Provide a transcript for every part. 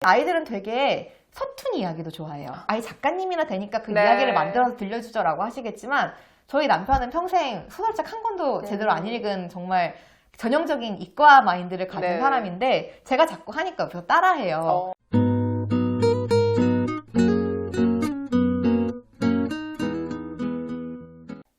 아이들은 되게 서툰 이야기도 좋아해요. 아이 작가님이나 되니까 그 네. 이야기를 만들어서 들려주죠라고 하시겠지만 저희 남편은 평생 소설책 한 권도 제대로 안 음. 읽은 정말 전형적인 이과 마인드를 가진 네. 사람인데 제가 자꾸 하니까 옆에서 따라해요. 어.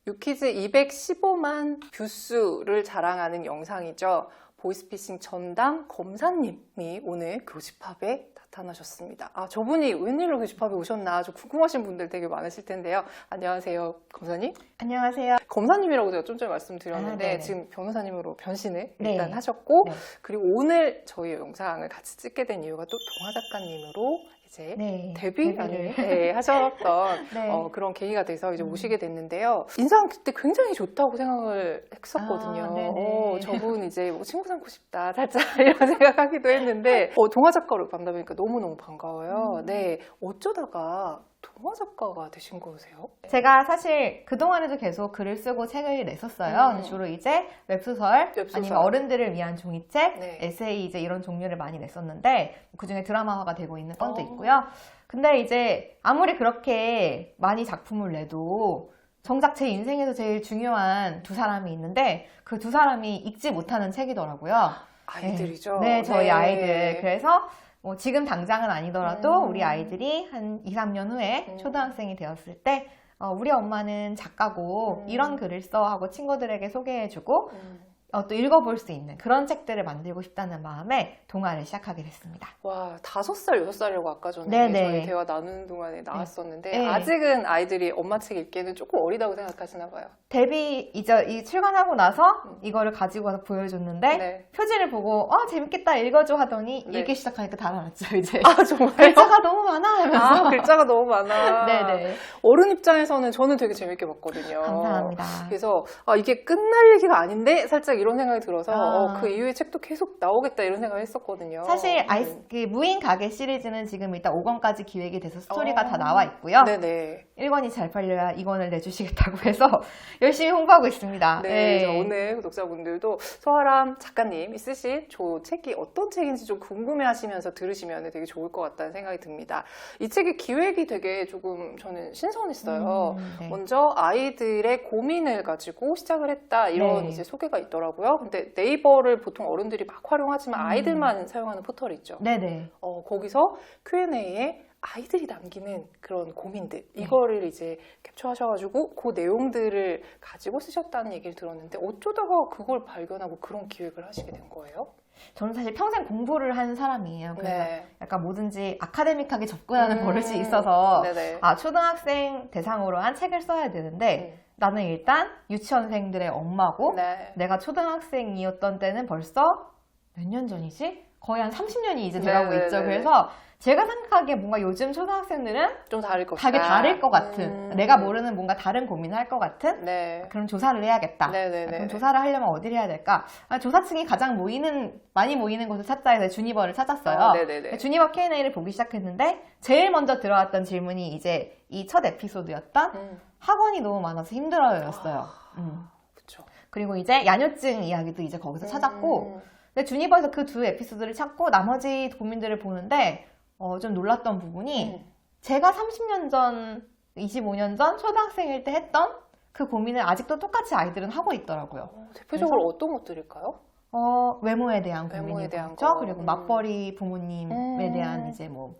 유키즈 215만 뷰수를 자랑하는 영상이죠. 보이스피싱 전담 검사님이 오늘 교집합에 나타나셨습니다. 아, 저분이 웬일로 교집합에 오셨나 좀 궁금하신 분들 되게 많으실 텐데요. 안녕하세요, 검사님. 안녕하세요. 검사님이라고 제가 좀 전에 말씀드렸는데 아, 네네. 지금 변호사님으로 변신을 네. 일단 하셨고 네. 그리고 오늘 저희 영상을 같이 찍게 된 이유가 또 동화 작가님으로 이제 네. 데뷔 데뷔를. 네, 하셨던 네. 어, 그런 계기가 돼서 이제 음. 모시게 됐는데요. 인상 그때 굉장히 좋다고 생각을 했었거든요. 아. 어, 저분 이제 뭐 친구 삼고 싶다 살짝 이런 생각하기도 했는데 어, 동화 작가로 만나보니까 너무 너무 반가워요. 음. 네, 어쩌다가 동화 작가가 되신 거세요? 제가 사실 그동안에도 계속 글을 쓰고 책을 냈었어요. 음. 주로 이제 웹소설, 웹소설. 아니면 어른들을 위한 종이책, 네. 에세이 이제 이런 종류를 많이 냈었는데 그중에 드라마화가 되고 있는 건도 어. 있고요. 근데 이제 아무리 그렇게 많이 작품을 내도 정작 제 인생에서 제일 중요한 두 사람이 있는데 그 두 사람이 읽지 못하는 책이더라고요. 아이들이죠. 네, 저희 네. 아이들. 그래서 뭐 지금 당장은 아니더라도 음. 우리 아이들이 한 2, 3년 후에 음. 초등학생이 되었을 때 어, 우리 엄마는 작가고 음. 이런 글을 써 하고 친구들에게 소개해주고 음. 어, 또 읽어볼 수 있는 그런 책들을 만들고 싶다는 마음에 동화를 시작하게 됐습니다. 와, 다섯 살, 여섯 살이라고 아까 전에 네네. 저희 대화 나누는 동안에 나왔었는데 네. 아직은 아이들이 엄마 책 읽기에는 조금 어리다고 생각하시나 봐요. 데뷔 이제 이 출간하고 나서 음. 이거를 가지고 와서 보여줬는데 네. 표지를 보고 어 재밌겠다 읽어줘 하더니 네. 읽기 시작하니까 다 알았죠 이제 아, 정말요? 글자가 너무 많아 하면서 아, 글자가 너무 많아. 네네 어른 입장에서는 저는 되게 재밌게 봤거든요. 감사합니다. 그래서 아, 이게 끝날 얘기가 아닌데 살짝 이런 생각이 들어서 아. 어, 그 이후에 책도 계속 나오겠다 이런 생각을 했었거든요. 사실 음. 아이스 그 무인 가게 시리즈는 지금 일단 5권까지 기획이 돼서 스토리가 어. 다 나와 있고요. 네네. 1권이 잘 팔려야 2권을 내주시겠다고 해서 열심히 홍보하고 있습니다. 네, 그래서 오늘 구독자분들도 서아람 작가님 있으신 저 책이 어떤 책인지 좀 궁금해하시면서 들으시면 되게 좋을 것 같다는 생각이 듭니다. 이 책의 기획이 되게 조금 저는 신선했어요. 음, 네. 먼저 아이들의 고민을 가지고 시작을 했다 이런 네. 이제 소개가 있더라고요. 근데 네이버를 보통 어른들이 막 활용하지만 음. 아이들만 사용하는 포털이 있죠. 네네. 어, 거기서 Q&A에 아이들이 남기는 그런 고민들 네. 이거를 이제 캡처하셔가지고 그 내용들을 가지고 쓰셨다는 얘기를 들었는데 어쩌다가 그걸 발견하고 그런 기획을 하시게 된 거예요? 저는 사실 평생 공부를 한 사람이에요. 그래서 네. 약간 뭐든지 아카데믹하게 접근하는 음. 버릇이 있어서 네네. 아 초등학생 대상으로 한 책을 써야 되는데 음. 나는 일단 유치원생들의 엄마고 네. 내가 초등학생이었던 때는 벌써 몇 년 전이지? 거의 한 30년이 이제 돼가고 네네네. 있죠. 그래서 제가 생각하기에 뭔가 요즘 초등학생들은 좀 다를 것 같다. 다를 것 같은 음. 내가 모르는 뭔가 다른 고민을 할 것 같은 네. 그런 조사를 해야겠다. 네네네. 그럼 조사를 하려면 어디를 해야 될까? 아, 조사층이 가장 모이는 많이 모이는 곳을 찾자 해서 주니버를 찾았어요. 어, 네네네. 주니버 Q&A를 보기 시작했는데 제일 먼저 들어왔던 질문이 이제 이 첫 에피소드였던 음. 학원이 너무 많아서 힘들어요였어요. 음. 그쵸. 그리고 이제 야뇨증 이야기도 이제 거기서 찾았고 음. 근데 주니버에서 그 두 에피소드를 찾고 나머지 고민들을 보는데 어, 좀 놀랐던 부분이 음. 제가 30년 전, 25년 전 초등학생일 때 했던 그 고민을 아직도 똑같이 아이들은 하고 있더라고요. 어, 대표적으로 어떤 것들일까요? 어, 외모에 대한 고민이. 거. 그리고 음. 맞벌이 부모님에 음. 대한 이제 뭐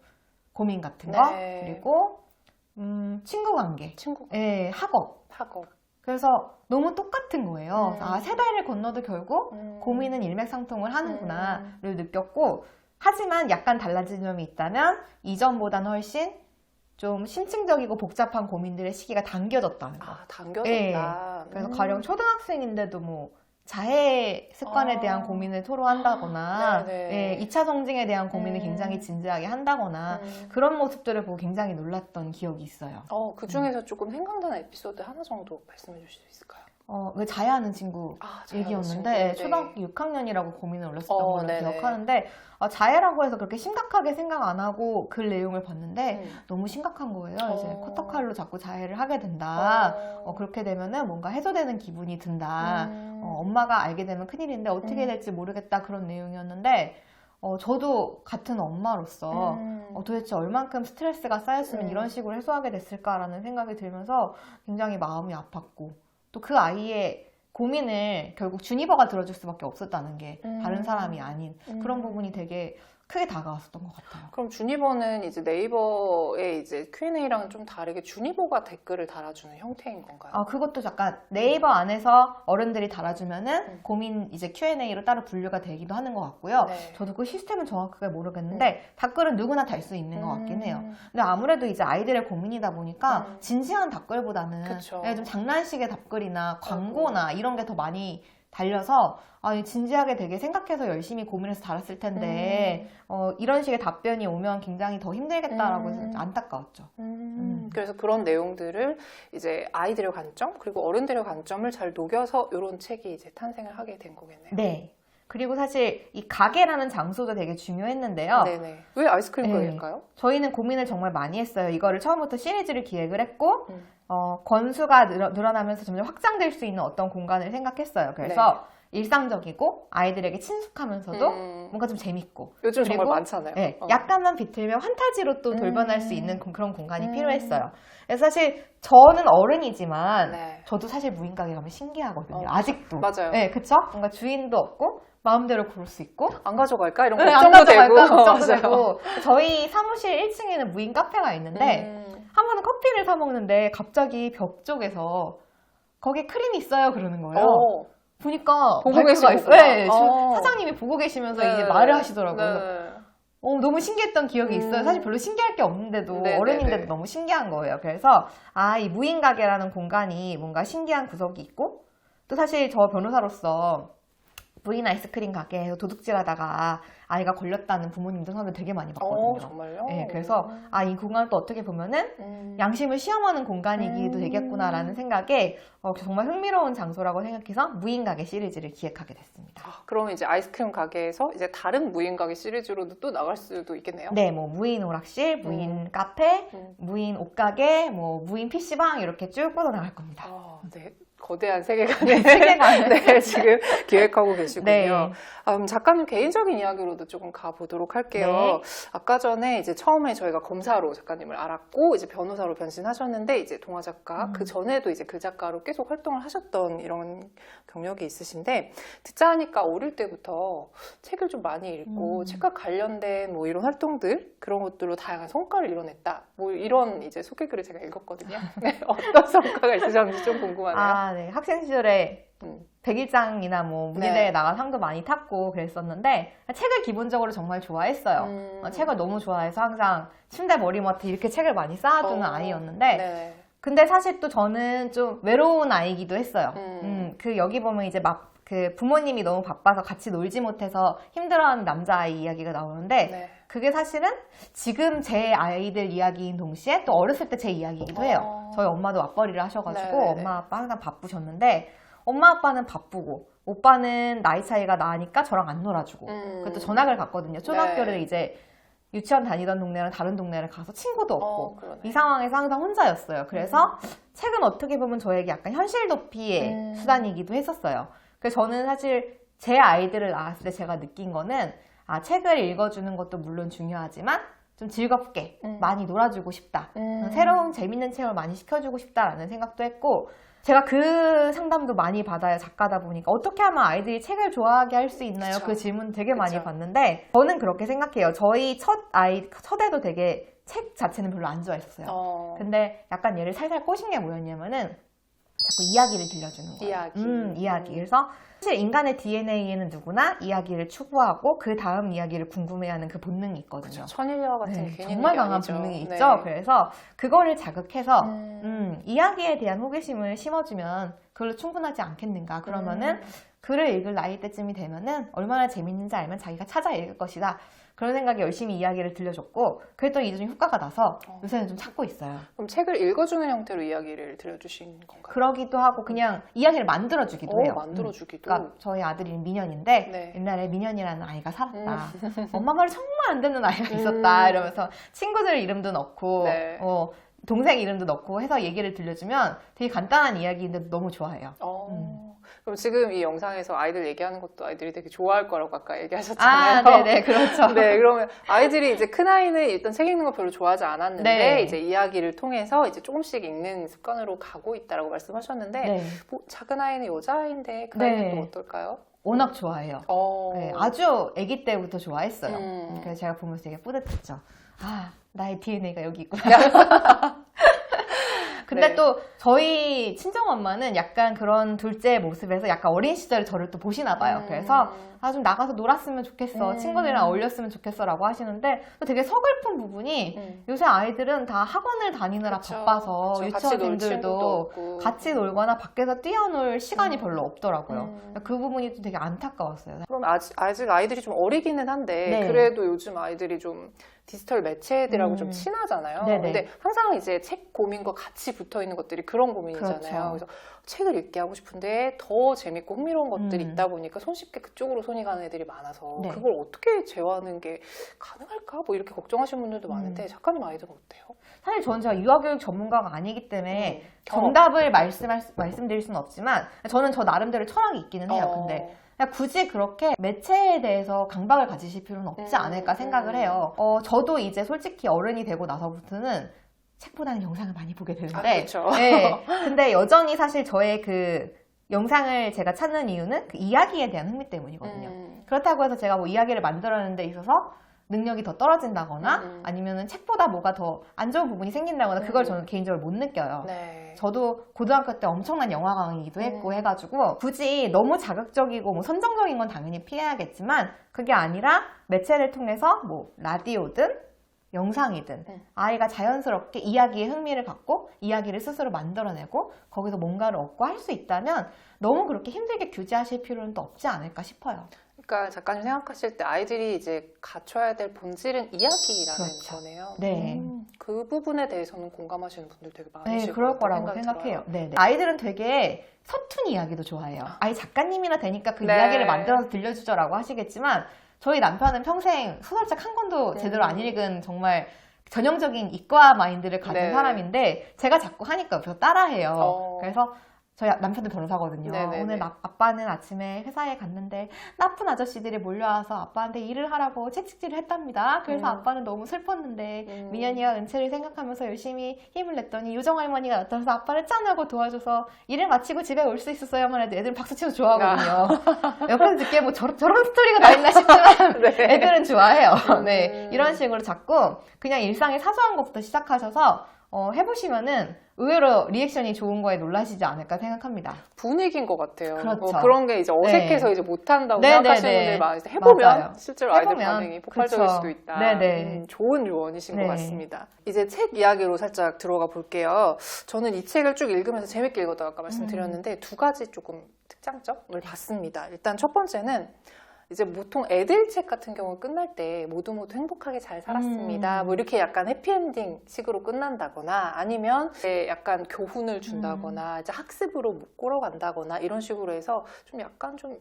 고민 같은 거. 네. 그리고 음, 친구 관계, 친구 예, 학업. 학업. 그래서 너무 똑같은 거예요. 음. 아, 세대를 건너도 결국 음. 고민은 일맥상통을 음. 하는구나를 느꼈고 하지만 약간 달라진 점이 있다면 이전보다는 훨씬 좀 심층적이고 복잡한 고민들의 시기가 당겨졌다는 거. 아, 당겨졌다. 예. 그래서 음. 가령 초등학생인데도 뭐 자해 습관에 아. 대한 고민을 토로한다거나. 예, 2차 성징에 대한 고민을 음. 굉장히 진지하게 한다거나 음. 그런 모습들을 보고 굉장히 놀랐던 기억이 있어요. 어, 그 중에서 조금 생각나는 에피소드 하나 정도 말씀해 주실 수 있을까요? 어, 그 자해하는 친구 아, 얘기였는데 예, 초등학교 6학년이라고 고민을 올렸었던 어, 걸로 네네. 기억하는데 어, 자해라고 해서 그렇게 심각하게 생각 안 하고 글 내용을 봤는데 음. 너무 심각한 거예요. 이제 어. 커터칼로 자꾸 자해를 하게 된다. 어. 어, 그렇게 되면은 뭔가 해소되는 기분이 든다. 음. 어, 엄마가 알게 되면 큰일인데 어떻게 음. 될지 모르겠다 그런 내용이었는데 어, 저도 같은 엄마로서 음. 어, 도대체 얼만큼 스트레스가 쌓였으면 음. 이런 식으로 해소하게 됐을까라는 생각이 들면서 굉장히 마음이 아팠고 또 그 아이의 고민을 결국 주니버가 들어줄 수밖에 없었다는 게 음. 다른 사람이 아닌 그런 음. 부분이 되게 크게 다가왔었던 것 같아요. 그럼 주니버는 이제 네이버의 이제 Q&A랑은 좀 다르게 주니버가 댓글을 달아주는 형태인 건가요? 아, 그것도 약간 네이버 안에서 어른들이 달아주면은 음. 고민 이제 Q&A로 따로 분류가 되기도 하는 것 같고요. 네. 저도 그 시스템은 정확하게 모르겠는데 댓글은 누구나 달 수 있는 것 같긴 해요. 음. 근데 아무래도 이제 아이들의 고민이다 보니까 음. 진지한 답글보다는 그쵸. 예, 좀 장난식의 답글이나 광고나 이런 게 더 많이 달려서 아, 이 진지하게 되게 생각해서 열심히 고민해서 달았을 텐데 어, 이런 식의 답변이 오면 굉장히 더 힘들겠다라고 음. 해서 안타까웠죠. 음, 음. 그래서 그런 내용들을 이제 아이들의 관점 그리고 어른들의 관점을 잘 녹여서 이런 책이 이제 탄생을 하게 된 거겠네요. 네. 그리고 사실 이 가게라는 장소도 되게 중요했는데요. 네네. 왜 아이스크림 네. 가게일까요? 저희는 고민을 정말 많이 했어요. 이거를 처음부터 시리즈를 기획을 했고, 음. 어, 건수가 늘어, 늘어 나면서 점점 확장될 수 있는 어떤 공간을 생각했어요. 그래서 일상적이고 아이들에게 친숙하면서도 음. 뭔가 좀 재밌고, 요즘 정말 그리고 많잖아요. 네, 어. 약간만 비틀면 환타지로 또 돌변할 음. 수 있는 그- 그런 공간이 음. 필요했어요. 그래서 사실 저는 어른이지만 네. 저도 사실 무인가게 가면 신기하거든요. 어, 아직도. 맞아요. 네, 그쵸? 뭔가 주인도 없고 마음대로 고를 수 있고 안 가져갈까 이런 네, 안 걱정도 되고. 가져갈까 걱정도. 되고 저희 사무실 1층에는 무인 카페가 있는데 음. 한 번은 커피를 사 먹는데 갑자기 벽 쪽에서 거기에 크림이 있어요 그러는 거예요. 어. 보니까 보고 계시구나. 있어요. 네, 주- 어. 사장님이 보고 계시면서 네. 이제 말을 하시더라고요. 네. 어, 너무 신기했던 기억이 음. 있어요. 사실 별로 신기할 게 없는데도 네, 어른인데도 네, 네. 너무 신기한 거예요. 그래서 아, 이 무인 가게라는 공간이 뭔가 신기한 구석이 있고 또 사실 저 변호사로서 무인 아이스크림 가게에서 도둑질하다가 아이가 걸렸다는 부모님들 선을 되게 많이 봤거든요. 어, 정말요? 네, 그래서 아, 이 공간을 또 어떻게 보면은 음. 양심을 시험하는 공간이기도 음. 되겠구나라는 생각에 어, 정말 흥미로운 장소라고 생각해서 무인 가게 시리즈를 기획하게 됐습니다. 아, 그러면 이제 아이스크림 가게에서 이제 다른 무인 가게 시리즈로도 또 나갈 수도 있겠네요. 네, 뭐 무인 오락실, 무인 카페, 음. 무인 옷가게, 뭐 무인 PC방 이렇게 쭉 뻗어 나갈 겁니다. 아, 네. 거대한 세계관을 세계관을. 네, 지금 기획하고 계시군요. 네. 아, 그럼 작가님 개인적인 이야기로도 조금 가보도록 할게요. 네. 아까 전에 이제 처음에 저희가 검사로 작가님을 알았고 이제 변호사로 변신하셨는데 이제 동화 작가 음. 그 전에도 이제 글 작가로 계속 활동을 하셨던 이런 경력이 있으신데 듣자 하니까 어릴 때부터 책을 좀 많이 읽고 음. 책과 관련된 뭐 이런 활동들 그런 것들로 다양한 성과를 이뤄냈다. 뭐 이런 이제 소개글을 제가 읽었거든요. 네, 어떤 성과가 있으셨는지 좀 궁금하네요. 아, 네. 학생 시절에 음. 백일장이나 뭐 문예대에 네. 나가 상도 많이 탔고 그랬었는데 책을 기본적으로 정말 좋아했어요. 음. 어, 책을 너무 좋아해서 항상 침대 머리맡에 이렇게 책을 많이 쌓아두는 어, 아이였는데 네. 근데 사실 또 저는 좀 외로운 아이기도 했어요. 음. 음, 그 여기 보면 이제 막 그 부모님이 너무 바빠서 같이 놀지 못해서 힘들어하는 남자아이 이야기가 나오는데 네. 그게 사실은 지금 제 아이들 이야기인 동시에 또 어렸을 때 제 이야기이기도 해요. 어. 저희 엄마도 맞벌이를 하셔가지고 네네네. 엄마 아빠 항상 바쁘셨는데 엄마 아빠는 바쁘고 오빠는 나이 차이가 나니까 저랑 안 놀아주고 음. 그것도 전학을 갔거든요. 초등학교를 네. 이제 유치원 다니던 동네랑 다른 동네를 가서 친구도 없고 어. 이 상황에서 항상 혼자였어요. 그래서 책은 어떻게 보면 저에게 약간 현실 도피의 음. 수단이기도 했었어요. 그래서 저는 사실 제 아이들을 낳았을 때 제가 느낀 거는 아, 책을 읽어주는 것도 물론 중요하지만 좀 즐겁게 음. 많이 놀아주고 싶다. 음. 새로운 재밌는 체험을 많이 시켜주고 싶다라는 생각도 했고 제가 그 상담도 많이 받아요 작가다 보니까 어떻게 하면 아이들이 책을 좋아하게 할 수 있나요? 그쵸. 그 질문 되게 많이 그쵸. 받는데 저는 그렇게 생각해요. 저희 첫 아이 첫 애도 되게 책 자체는 별로 안 좋아했어요. 어. 근데 약간 얘를 살살 꼬신 게 뭐였냐면은 자꾸 이야기를 들려주는 거예요. 이야기. 음, 이야기. 음. 그래서 사실 인간의 DNA에는 누구나 이야기를 추구하고 그 다음 이야기를 궁금해하는 그 본능이 있거든요. 천일려와 같은 네, 정말 강한 아니죠. 본능이 네. 있죠. 그래서 그거를 자극해서 음. 음, 이야기에 대한 호기심을 심어주면 그걸로 충분하지 않겠는가. 그러면은 음. 글을 읽을 나이 때쯤이 되면은 얼마나 재밌는지 알면 자기가 찾아 읽을 것이다. 그런 생각에 열심히 이야기를 들려줬고 그랬더니 이제 좀 효과가 나서 어. 요새는 좀 찾고 있어요. 그럼 책을 읽어주는 형태로 이야기를 들려주신 건가요? 그러기도 하고 그냥 이야기를 만들어주기도 어, 해요. 음. 만들어주기도. 그러니까 저희 아들이 민현인데 네. 옛날에 민현이라는 아이가 살았다. 엄마 말이 정말 안 듣는 아이가 있었다. 음. 이러면서 친구들 이름도 넣고 네. 어, 동생 이름도 넣고 해서 얘기를 들려주면 되게 간단한 이야기인데 너무 좋아해요. 어. 음. 그럼 지금 이 영상에서 아이들 얘기하는 것도 아이들이 되게 좋아할 거라고 아까 얘기하셨잖아요. 아, 네네, 그렇죠. 네, 그러면 아이들이 이제 큰 아이는 일단 책 읽는 거 별로 좋아하지 않았는데 네. 이제 이야기를 통해서 이제 조금씩 읽는 습관으로 가고 있다라고 말씀하셨는데 네. 뭐 작은 아이는 여자아이인데 그 네. 아이는 또 어떨까요? 워낙 좋아해요. 어. 네, 아주 아기 때부터 좋아했어요. 음. 그래서 제가 보면서 되게 뿌듯했죠. 아, 나의 DNA가 여기 있구나. 근데 네. 또 저희 친정 엄마는 약간 그런 둘째 모습에서 약간 어린 시절에 저를 또 보시나 봐요. 음. 그래서 아 좀 나가서 놀았으면 좋겠어. 음. 친구들이랑 어울렸으면 좋겠어 라고 하시는데 또 되게 서글픈 부분이 음. 요새 아이들은 다 학원을 다니느라 그쵸, 바빠서 그쵸. 같이 유치원생들도 없고. 같이 놀거나 밖에서 뛰어놀 시간이 음. 별로 없더라고요. 음. 그 부분이 또 되게 안타까웠어요. 그럼 아직, 아직 아이들이 좀 어리기는 한데 네. 그래도 요즘 아이들이 좀 디지털 매체들하고 음. 좀 친하잖아요. 네네. 근데 항상 이제 책 고민과 같이 붙어 있는 것들이 그런 고민이잖아요. 그렇죠. 그래서 책을 읽게 하고 싶은데 더 재밌고 흥미로운 것들이 음. 있다 보니까 손쉽게 그쪽으로 손이 가는 애들이 많아서 네. 그걸 어떻게 제어하는 게 가능할까? 뭐 이렇게 걱정하시는 분들도 많은데 음. 작가님 아이들은 어때요? 사실 저는 제가 유아교육 전문가가 아니기 때문에 음. 정답을 말씀할, 수- 말씀드릴 수는 없지만 저는 저 나름대로 철학이 있기는 해요. 어. 근데 굳이 그렇게 매체에 대해서 강박을 가지실 필요는 없지 음, 않을까 생각을 음. 해요. 어, 저도 이제 솔직히 어른이 되고 나서부터는 책보다는 영상을 많이 보게 아, 되는데 그렇죠. 네. 근데 여전히 사실 저의 그 영상을 제가 찾는 이유는 그 이야기에 대한 흥미 때문이거든요. 음. 그렇다고 해서 제가 뭐 이야기를 만들어내는 데 있어서 능력이 더 떨어진다거나 음. 아니면은 책보다 뭐가 더 안 좋은 부분이 생긴다거나 그걸 음. 저는 개인적으로 못 느껴요. 네. 저도 고등학교 때 엄청난 영화 강의도 했고 음. 해가지고 굳이 너무 자극적이고 뭐 선정적인 건 당연히 피해야겠지만 그게 아니라 매체를 통해서 뭐 라디오든 영상이든 음. 아이가 자연스럽게 이야기에 흥미를 갖고 이야기를 스스로 만들어내고 거기서 뭔가를 얻고 할 수 있다면 너무 그렇게 힘들게 규제하실 필요는 또 없지 않을까 싶어요. 그러니까 작가님 생각하실 때 아이들이 이제 갖춰야 될 본질은 이야기라는 그렇죠. 거네요. 네. 음, 그 부분에 대해서는 공감하시는 분들 되게 많으실 네, 그럴 거라고 생각해요. 네, 네. 아이들은 되게 서툰 이야기도 좋아해요. 아이 작가님이나 되니까 그 네. 이야기를 만들어서 들려주죠라고 하시겠지만 저희 남편은 평생 소설책 한 권도 음. 제대로 안 읽은 정말 전형적인 이과 마인드를 가진 네. 사람인데 제가 자꾸 하니까 옆에서 따라해요. 어. 그래서 저희 남편도 변호사거든요. 네네네. 오늘 나- 아빠는 아침에 회사에 갔는데 나쁜 아저씨들이 몰려와서 아빠한테 일을 하라고 채찍질을 했답니다. 그래서 음. 아빠는 너무 슬펐는데 음. 민현이가 은채를 생각하면서 열심히 힘을 냈더니 요정 할머니가 나타나서 아빠를 짠하고 도와줘서 일을 마치고 집에 올 수 있었어야만 해도 애들은 박수치고 좋아하거든요. 옆에서 듣기에 뭐 저런, 저런 스토리가 다 있나 싶지만 네. 애들은 좋아해요. 음. 네. 이런 식으로 자꾸 그냥 일상의 사소한 것부터 시작하셔서 어, 해보시면은 의외로 리액션이 좋은 거에 놀라시지 않을까 생각합니다. 분위기인 것 같아요. 그렇죠. 뭐 그런 게 이제 어색해서 네. 이제 못한다고 네, 생각하시는 네, 네. 분들 많으시죠. 해보면 맞아요. 실제로 아이들 해보면, 반응이 폭발적일 그쵸. 수도 있다. 네, 네. 음, 좋은 조언이신 네. 것 같습니다. 이제 책 이야기로 살짝 들어가 볼게요. 저는 이 책을 쭉 읽으면서 재밌게 읽었다고 아까 말씀드렸는데 두 가지 조금 특장점을 봤습니다. 일단 첫 번째는 이제 보통 애들 책 같은 경우 끝날 때 모두 모두 행복하게 잘 살았습니다. 음. 뭐 이렇게 약간 해피엔딩 식으로 끝난다거나 아니면 약간 교훈을 준다거나 이제 학습으로 묶으러 간다거나 이런 식으로 해서 좀 약간 좀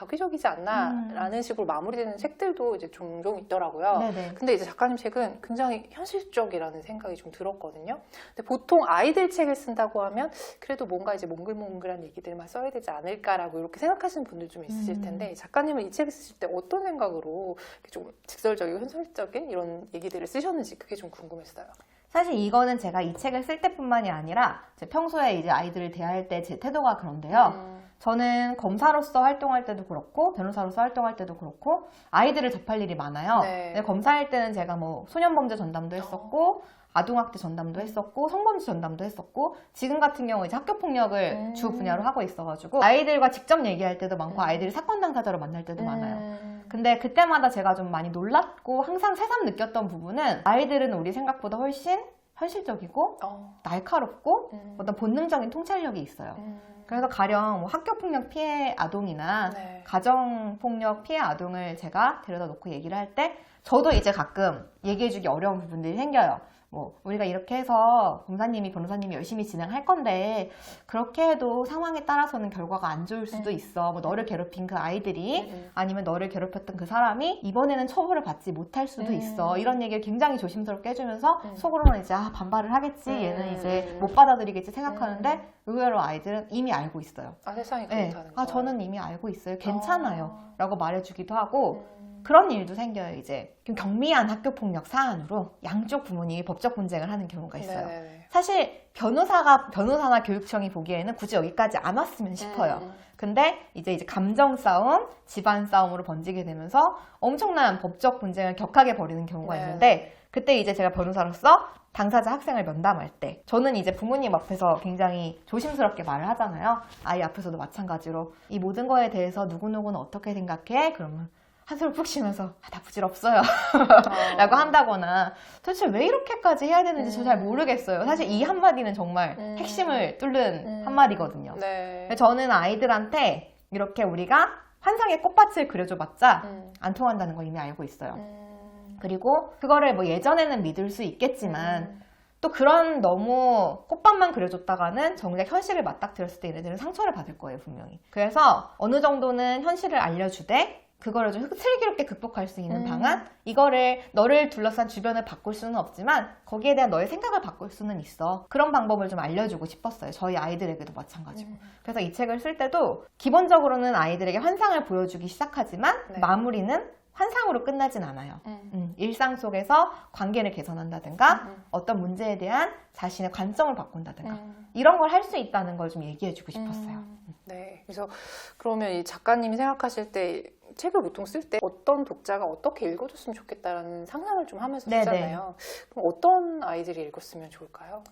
자기적이지 않나라는 식으로 마무리되는 책들도 이제 종종 있더라고요. 네네. 근데 이제 작가님 책은 굉장히 현실적이라는 생각이 좀 들었거든요. 근데 보통 아이들 책을 쓴다고 하면 그래도 뭔가 이제 몽글몽글한 얘기들만 써야 되지 않을까라고 이렇게 생각하시는 분들 좀 있으실 음. 텐데 작가님은 이 책을 쓰실 때 어떤 생각으로 좀 직설적이고 현실적인 이런 얘기들을 쓰셨는지 그게 좀 궁금했어요. 사실 이거는 제가 이 책을 쓸 때뿐만이 아니라 제 평소에 이제 아이들을 대할 때 제 태도가 그런데요. 음, 저는 검사로서 활동할 때도 그렇고 변호사로서 활동할 때도 그렇고 아이들을 접할 일이 많아요. 네. 근데 검사할 때는 제가 뭐 소년범죄 전담도 했었고 아동학대 전담도 했었고 성범죄 전담도 했었고 지금 같은 경우 이제 학교 폭력을 음. 주 분야로 하고 있어가지고 아이들과 직접 얘기할 때도 많고 음. 아이들이 사건 당사자로 만날 때도 많아요. 음, 근데 그때마다 제가 좀 많이 놀랐고 항상 새삼 느꼈던 부분은 아이들은 우리 생각보다 훨씬 현실적이고 어, 날카롭고 음, 어떤 본능적인 통찰력이 있어요. 음, 그래서 가령 뭐 학교폭력 피해 아동이나 네. 가정폭력 피해 아동을 제가 데려다 놓고 얘기를 할 때 저도 이제 가끔 얘기해주기 어려운 부분들이 생겨요. 뭐 우리가 이렇게 해서 검사님이 변호사님이 열심히 진행할 건데 그렇게 해도 상황에 따라서는 결과가 안 좋을 수도 음. 있어. 뭐 너를 괴롭힌 그 아이들이 음. 아니면 너를 괴롭혔던 그 사람이 이번에는 처벌을 받지 못할 수도 음. 있어. 이런 얘기를 굉장히 조심스럽게 해주면서 음. 속으로는 이제 아, 반발을 하겠지. 음. 얘는 이제 못 받아들이겠지 생각하는데 음. 의외로 아이들은 이미 알고 있어요. 아 세상에 네. 그렇다는 거. 아 저는 이미 알고 있어요. 괜찮아요. 아. 라고 말해주기도 하고 음. 그런 일도 생겨요. 이제 좀 경미한 학교 폭력 사안으로 양쪽 부모님이 법적 분쟁을 하는 경우가 있어요. 네네네. 사실 변호사가 변호사나 교육청이 보기에는 굳이 여기까지 안 왔으면 싶어요. 음. 근데 이제 이제 감정 싸움, 집안 싸움으로 번지게 되면서 엄청난 법적 분쟁을 격하게 벌이는 경우가 네. 있는데 그때 이제 제가 변호사로서 당사자 학생을 면담할 때 저는 이제 부모님 앞에서 굉장히 조심스럽게 말을 하잖아요. 아이 앞에서도 마찬가지로 이 모든 거에 대해서 누구누구는 어떻게 생각해? 그러면 한숨을 푹 쉬면서 아, 나 부질없어요. 어. 라고 한다거나 도대체 왜 이렇게까지 해야 되는지 저잘 음. 모르겠어요. 사실 이 한마디는 정말 음. 핵심을 뚫는 음. 한마디거든요. 네. 저는 아이들한테 이렇게 우리가 환상의 꽃밭을 그려줘봤자 음. 안 통한다는 걸 이미 알고 있어요. 음. 그리고 그거를 뭐 예전에는 믿을 수 있겠지만 음. 또 그런 너무 꽃밭만 그려줬다가는 정작 현실을 맞닥뜨렸을 때 얘네들은 상처를 받을 거예요 분명히. 그래서 어느 정도는 현실을 알려주되 그거를 좀 슬기롭게 극복할 수 있는 음. 방안 이거를 너를 둘러싼 주변을 바꿀 수는 없지만 거기에 대한 너의 생각을 바꿀 수는 있어 그런 방법을 좀 알려주고 싶었어요 저희 아이들에게도 마찬가지고 음. 그래서 이 책을 쓸 때도 기본적으로는 아이들에게 환상을 보여주기 시작하지만 네. 마무리는 환상으로 끝나진 않아요 음. 음, 일상 속에서 관계를 개선한다든가 음. 어떤 문제에 대한 자신의 관점을 바꾼다든가 음. 이런 걸 할 수 있다는 걸 좀 얘기해주고 싶었어요. 음. 네. 그래서 그러면 이 작가님이 생각하실 때 책을 보통 쓸 때 어떤 독자가 어떻게 읽어줬으면 좋겠다라는 상상을 좀 하면서 네네. 쓰잖아요. 그럼 어떤 아이들이 읽었으면 좋을까요?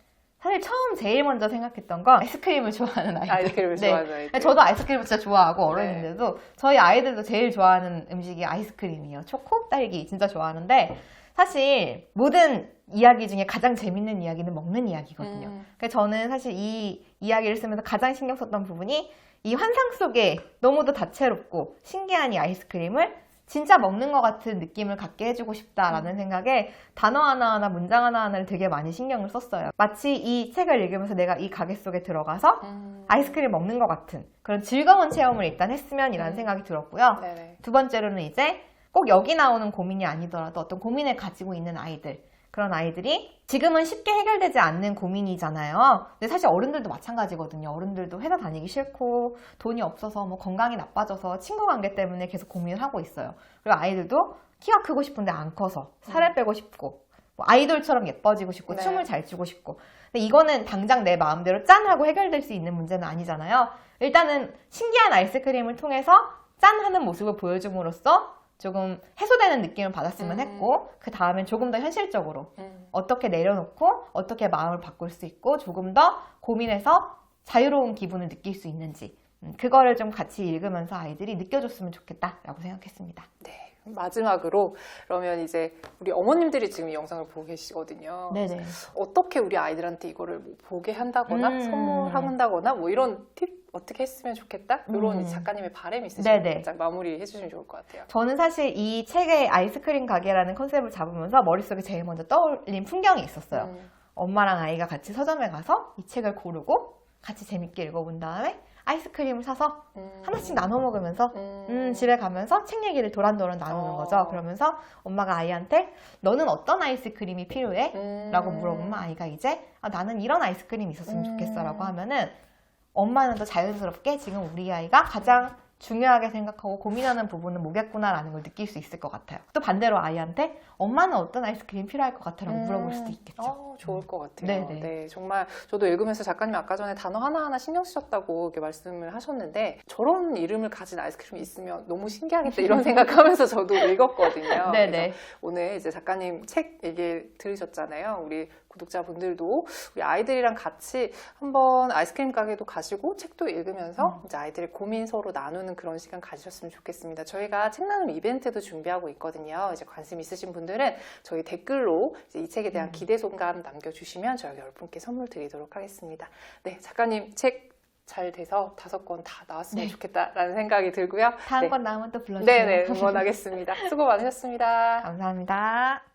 사실 처음 제일 먼저 생각했던 건 아이스크림을 좋아하는 아이들. 아이스크림을 네. 좋아하는 아이들. 저도 아이스크림을 진짜 좋아하고 네. 어른인데도 저희 아이들도 제일 좋아하는 음식이 아이스크림이에요. 초코, 딸기 진짜 좋아하는데 사실 모든 이야기 중에 가장 재밌는 이야기는 먹는 이야기거든요. 음. 그래서 저는 사실 이 이야기를 쓰면서 가장 신경 썼던 부분이 이 환상 속에 너무도 다채롭고 신기한 이 아이스크림을 진짜 먹는 것 같은 느낌을 갖게 해주고 싶다라는 생각에 단어 하나하나 문장 하나하나를 되게 많이 신경을 썼어요. 마치 이 책을 읽으면서 내가 이 가게 속에 들어가서 음. 아이스크림 먹는 것 같은 그런 즐거운 체험을 일단 했으면 이라는 음. 생각이 들었고요. 네네. 두 번째로는 이제 꼭 여기 나오는 고민이 아니더라도 어떤 고민을 가지고 있는 아이들 그런 아이들이 지금은 쉽게 해결되지 않는 고민이잖아요. 근데 사실 어른들도 마찬가지거든요. 어른들도 회사 다니기 싫고 돈이 없어서 뭐 건강이 나빠져서 친구 관계 때문에 계속 고민을 하고 있어요. 그리고 아이들도 키가 크고 싶은데 안 커서 살을 빼고 싶고 뭐 아이돌처럼 예뻐지고 싶고 네. 춤을 잘 추고 싶고 근데 이거는 당장 내 마음대로 짠 하고 해결될 수 있는 문제는 아니잖아요. 일단은 신기한 아이스크림을 통해서 짠 하는 모습을 보여줌으로써 조금 해소되는 느낌을 받았으면 음. 했고 그 다음엔 조금 더 현실적으로 음. 어떻게 내려놓고 어떻게 마음을 바꿀 수 있고 조금 더 고민해서 자유로운 기분을 느낄 수 있는지 음, 그거를 좀 같이 읽으면서 아이들이 느껴줬으면 좋겠다라고 생각했습니다. 네. 마지막으로 그러면 이제 우리 어머님들이 지금 이 영상을 보고 계시거든요. 네네. 어떻게 우리 아이들한테 이거를 뭐 보게 한다거나 음. 선물한다거나 뭐 이런 팁 어떻게 했으면 좋겠다 이런 음. 작가님의 바람이 있으시면 네네. 살짝 마무리 해 주시면 좋을 것 같아요. 저는 사실 이 책의 아이스크림 가게라는 컨셉을 잡으면서 머릿속에 제일 먼저 떠올린 풍경이 있었어요. 음. 엄마랑 아이가 같이 서점에 가서 이 책을 고르고 같이 재밌게 읽어본 다음에 아이스크림을 사서 음. 하나씩 나눠 먹으면서 음. 음, 집에 가면서 책 얘기를 도란도란 나누는 어. 거죠. 그러면서 엄마가 아이한테 너는 어떤 아이스크림이 필요해? 음. 라고 물어보면 아이가 이제 아, 나는 이런 아이스크림이 있었으면 음. 좋겠어 라고 하면은 엄마는 더 자연스럽게 지금 우리 아이가 가장 중요하게 생각하고 고민하는 부분은 뭐겠구나라는 걸 느낄 수 있을 것 같아요. 또 반대로 아이한테 엄마는 어떤 아이스크림이 필요할 것 같아라고 물어볼 수도 있겠죠. 어, 좋을 것 같아요. 네네. 네, 정말 저도 읽으면서 작가님 아까 전에 단어 하나하나 신경 쓰셨다고 이렇게 말씀을 하셨는데 저런 이름을 가진 아이스크림이 있으면 너무 신기하겠다 이런 생각하면서 저도 읽었거든요. 네네. 오늘 이제 작가님 책 얘기 들으셨잖아요. 우리 구독자분들도 우리 아이들이랑 같이 한번 아이스크림 가게도 가시고 책도 읽으면서 이제 아이들의 고민 서로 나누는 그런 시간 가지셨으면 좋겠습니다. 저희가 책 나눔 이벤트도 준비하고 있거든요. 이제 관심 있으신 분들은 저희 댓글로 이 책에 대한 음. 기대 소감 남겨주시면 저희가 열 분께 선물 드리도록 하겠습니다. 네, 작가님 책 잘 돼서 다섯 권 다 나왔으면 네. 좋겠다라는 생각이 들고요. 다음 네. 건 나오면 또 불러주세요. 네네, 응원하겠습니다. 수고 많으셨습니다. 감사합니다.